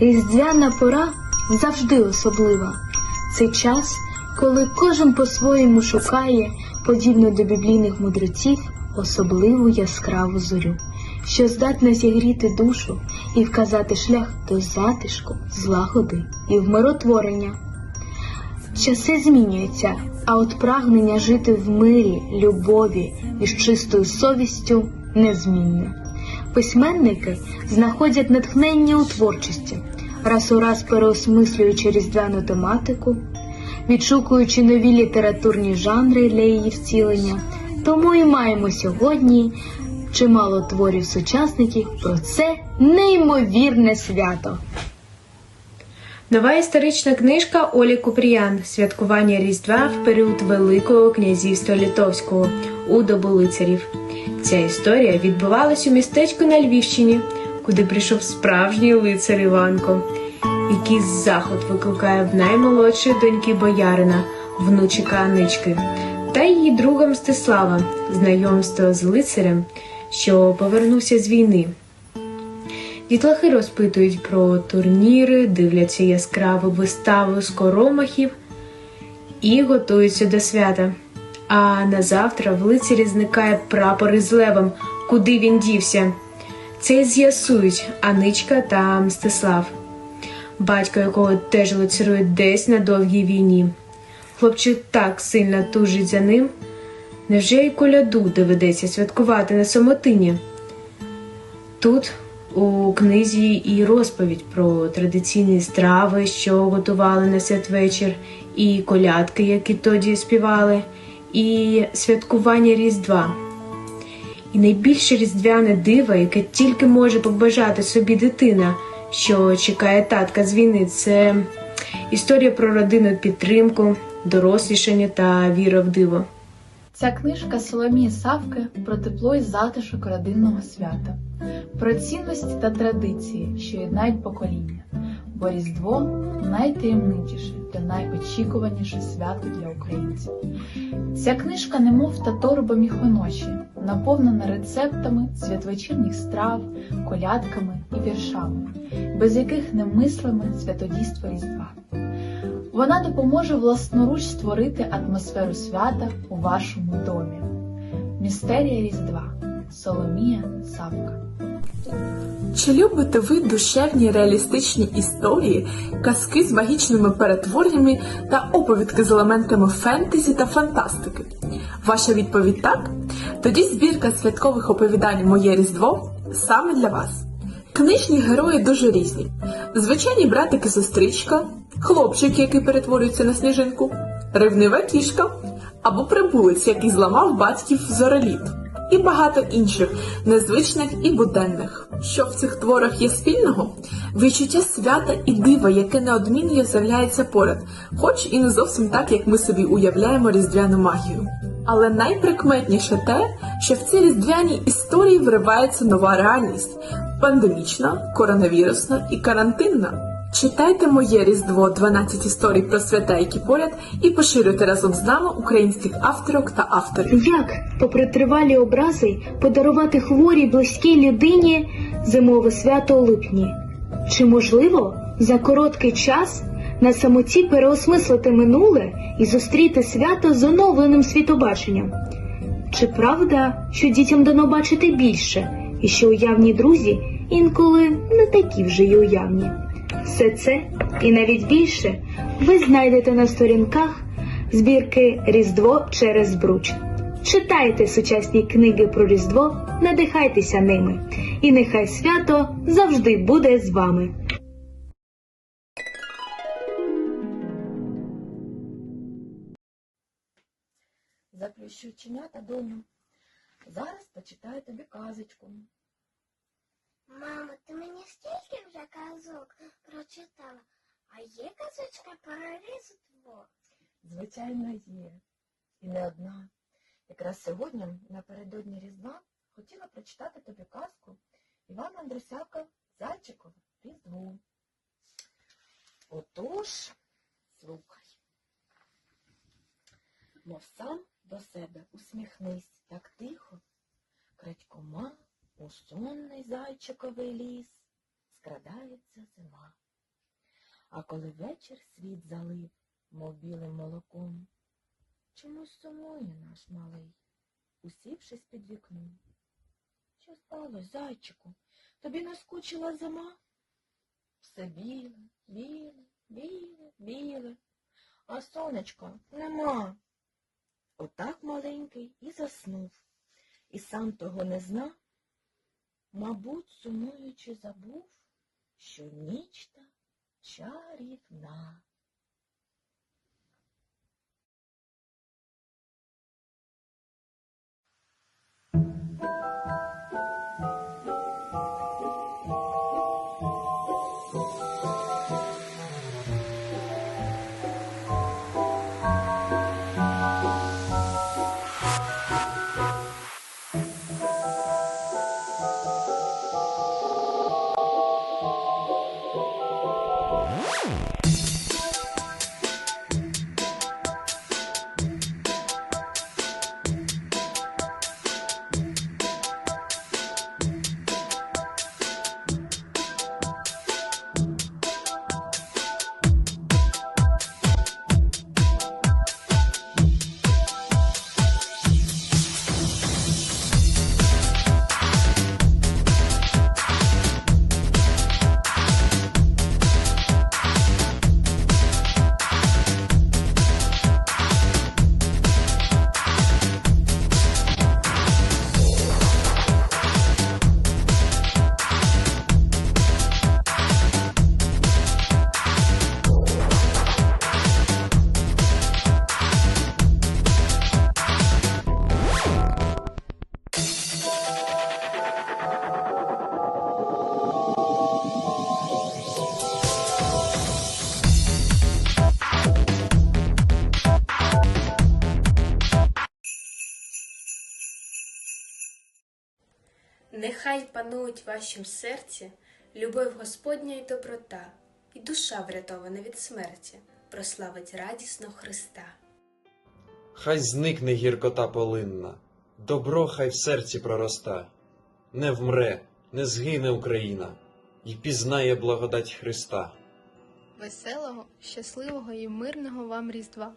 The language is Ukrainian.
Різдвяна пора завжди особлива. Це час, коли кожен по-своєму шукає, подібно до біблійних мудреців, особливу яскраву зорю, що здатна зігріти душу і вказати шлях до затишку, злагоди і вмиротворення. Часи змінюються, а от прагнення жити в мирі, любові і з чистою совістю незмінне. Письменники знаходять натхнення у творчості, раз у раз переосмислюючи різдвяну тематику, відшукуючи нові літературні жанри для її втілення. Тому і маємо сьогодні чимало творів сучасників про це неймовірне свято. Нова історична книжка Олі Купріян Святкування Різдва в період Великого князівства Литовського у добу лицарів. Ця історія відбувалась у містечку на Львівщині, куди прийшов справжній лицар Іванко, який заход викликає в наймолодшої доньки боярина, внучика Анички, та її друга Мстислава, знайомство з лицарем, що повернувся з війни. Дітлахи розпитують про турніри, дивляться яскраву виставу скоромахів і готуються до свята. А на завтра в лицарі зникає прапор із левом, куди він дівся. Це з'ясують Аничка та Мстислав, батько якого теж лицарує десь на довгій війні. Хлопчик так сильно тужить за ним. Невже й коляду доведеться святкувати на самотині? Тут у книзі і розповідь про традиційні страви, що готували на святвечір, і колядки, які тоді співали, і святкування Різдва. І найбільше різдвяне диво, яке тільки може побажати собі дитина, що чекає татка з війни, це історія про родинну підтримку, дорослішання та віра в диво. Ця книжка Соломії Савки про тепло і затишок родинного свята, про цінності та традиції, що єднають покоління, бо Різдво найтаємничіше та найочікуваніше свято для українців. Ця книжка немов та торба міхоночі, наповнена рецептами святвечірніх страв, колядками і віршами, без яких не мислиме святодійство Різдва. Вона допоможе власноруч створити атмосферу свята у вашому домі. Містерія Різдва Соломія Савка. Чи любите ви душевні реалістичні історії, казки з магічними перетвореннями та оповідки з елементами фентезі та фантастики? Ваша відповідь так? Тоді збірка святкових оповідань Моє Різдво саме для вас. Книжні герої дуже різні. Звичайні братики-сестричка, хлопчик, який перетворюється на сніжинку, ревнива кішка або прибулець, який зламав батьків зореліт, і багато інших незвичних і буденних. Що в цих творах є спільного? Відчуття свята і дива, яке неодмінно з'являється поряд, хоч і не зовсім так, як ми собі уявляємо різдвяну магію. Але найприкметніше те, що в ці різдвяні історії вривається нова реальність пандемічна, коронавірусна і карантинна. Читайте моє Різдво 12 історій про свята, які поряд, і поширюйте разом з нами українських авторок та авторів. Як, попри тривалі образи, подарувати хворій близькій людині зимове свято у липні? Чи можливо за короткий час на самоті переосмислити минуле і зустріти свято з оновленим світобаченням? Чи правда, що дітям дано бачити більше, і що уявні друзі інколи не такі вже й уявні? Все це і навіть більше ви знайдете на сторінках збірки Різдво через Бруч. Читайте сучасні книги про Різдво, надихайтеся ними, і нехай свято завжди буде з вами. Заплющу оченята, доню. Зараз почитаю тобі казочку. Мамо, ти мені стільки вже казок прочитала, а є казочка про Різдво? Звичайно, є. І не одна. Якраз сьогодні, напередодні Різдва, хотіла прочитати тобі казку Івана Андрусяка Зайчикова Різдво. Отож, слухай. Мов сам до себе усміхнись так тихо, крадькома у сонний зайчиковий ліс скрадається зима. А коли вечір світ залив, мов білим молоком, чомусь сумує наш малий, усівшись під вікном. Що сталося, зайчику? Тобі наскучила зима? Все біле, біле, біле, біле, а сонечка нема. Отак маленький і заснув, і сам того не знав, мабуть, сумуючи забув, що ніч та чарівна. Woo! Нехай панують в вашім серці любов Господня і доброта, і душа, врятована від смерті, прославить радісно Христа. Хай зникне гіркота полинна, добро хай в серці пророста, не вмре, не згине Україна, і пізнає благодать Христа. Веселого, щасливого і мирного вам Різдва!